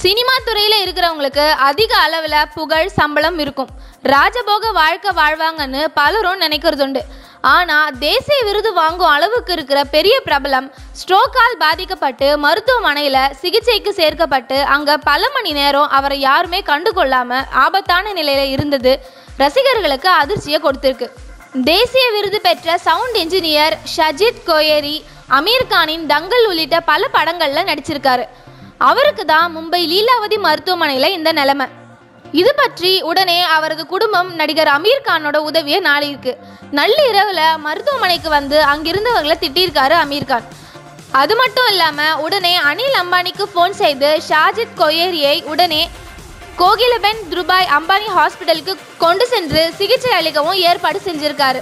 Cinema துறையில் இருக்கிறவங்களுக்கு அதிக அளவில் புகழ் சம்பளம் இருக்கும். ராஜபோக வாழ்க்கை வாழ்வாங்கன்னு பலரும் நினைக்கிறது உண்டு ஆனால் தேசிய விருது வாங்கும் அளவுக்கு இருக்கிற பெரிய பிரபலம் ஸ்ட்ரோக்கால் பாதிக்கப்பட்டு மருத்துவமனையில் சிகிச்சைக்கு சேர்க்கப்பட்டு அங்கே பல மணி நேரம் அவரை யாருமே கண்டுகொள்ளாமல் ஆபத்தான நிலையில் இருந்தது ரசிகர்களுக்கு அதிர்ச்சியை கொடுத்துருக்கு. தேசிய விருது பெற்ற சவுண்ட் இன்ஜினியர் ஷஜித் கோயரி அமீர் கானின் தங்கல் உள்ளிட்ட பல படங்களில் நடிச்சிருக்காரு. அவருக்கு தான் மும்பை லீலாவதி மருத்துவமனையில் இந்த நிலைமை. இது பற்றி உடனே அவரது குடும்பம் நடிகர் அமீர் கானோட உதவியை நாடியிருக்கு நள்ளிரவில் மருத்துவமனைக்கு வந்து அங்கிருந்தவர்களை திட்டியிருக்காரு அமீர் கான். அது மட்டும் இல்லாமல் உடனே அனில் அம்பானிக்கு ஃபோன் செய்து ஷாஜித் கொயேரியை உடனே கோகிலபென் துபாய் அம்பானி ஹாஸ்பிட்டலுக்கு கொண்டு சென்று சிகிச்சை அளிக்கவும் ஏற்பாடு செஞ்சிருக்காரு.